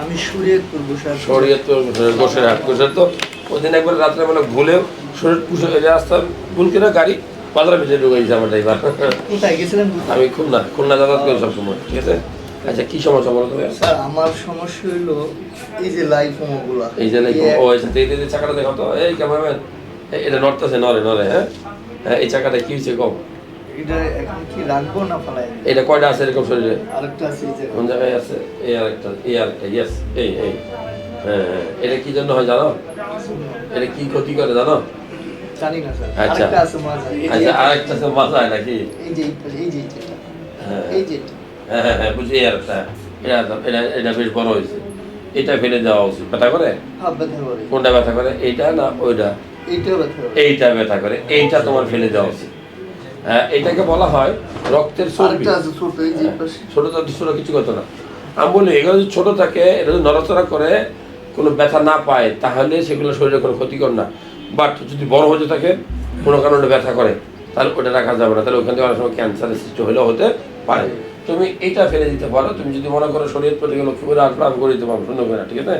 আমি শরীয়তপুর বসে শরীয়ত তো হাট গোসের তো। ওদিন একবার রাত্রে ভুলে রাস্তা গাড়ি বাজারে ভিতরে ঢুকে গেছে আমার ড্রাইভার। কোথায় গেছিলেন আমি খুলনা খুলনা যাতায়াত করি সবসময় ঠিক আছে? আচ্ছা কি সমস্যা বলো তুমি স্যার আমার সমস্যা হইল এই যে লাইফ এই যে like, ও এই এই যে চাকাটা দেখো তো এই ক্যামেরাম্যান এটা নড়তেছে নরে নরে হ্যাঁ? হ্যাঁ এই চাকাটা কি হয়েছে কম এটা এখন কি রাখব না ফালাই এটা কয়টা আছে এরকম শরীরে? আরেকটা আছে কোন জায়গায় আছে? এই আরেকটা এই আরেকটা ইয়েস এই এই। হ্যাঁ হ্যাঁ। এটা কি জন্য হয় জানো? এটা কি ক্ষতি করে জানো? জানি না স্যার। আচ্ছা। আরেকটা আছে মাজা। আচ্ছা আরেকটা আছে মাথায় নাকি? এই যে এই- এই যে হ্যাঁ। এই যে। হ্যাঁ হ্যাঁ হ্যাঁ বুঝি এই আরেকটা। এটা এটা এটা বেশ বড় হয়েছে। এটা ফেলে দেওয়া উচিত। ব্যথা করে? কোনটা ব্যথা করে? এইটা না ওইটা? এইটা ব্যথা করে। এইটা তোমার ফেলে দেওয়া উচিত। এটাকে বলা হয় রক্তের চর্বি। ছোট এই যে এই পাশে। ছোট কিছু করতো না। আমি বলি এগুলো যদি ছোট থাকে এটা যদি নড়াচড়া করে কোনো ব্যথা না পায় তাহলে সেগুলো শরীরে কোনো ক্ষতিকর না। বাট যদি বড় হতে থাকে কোনো কারণে ব্যথা করে তাহলে ওটা রাখা যাবে না। তাহলে ওখান থেকে অনেক সময় ক্যান্সারের সৃষ্টি হলেও হতে পারে। তুমি এটা ফেলে দিতে পারো। তুমি যদি মনে করো শরীর প্রতি লক্ষ্য করে আসবে আমি করে দিতে পারব সুন্দর করে ঠিক আছে?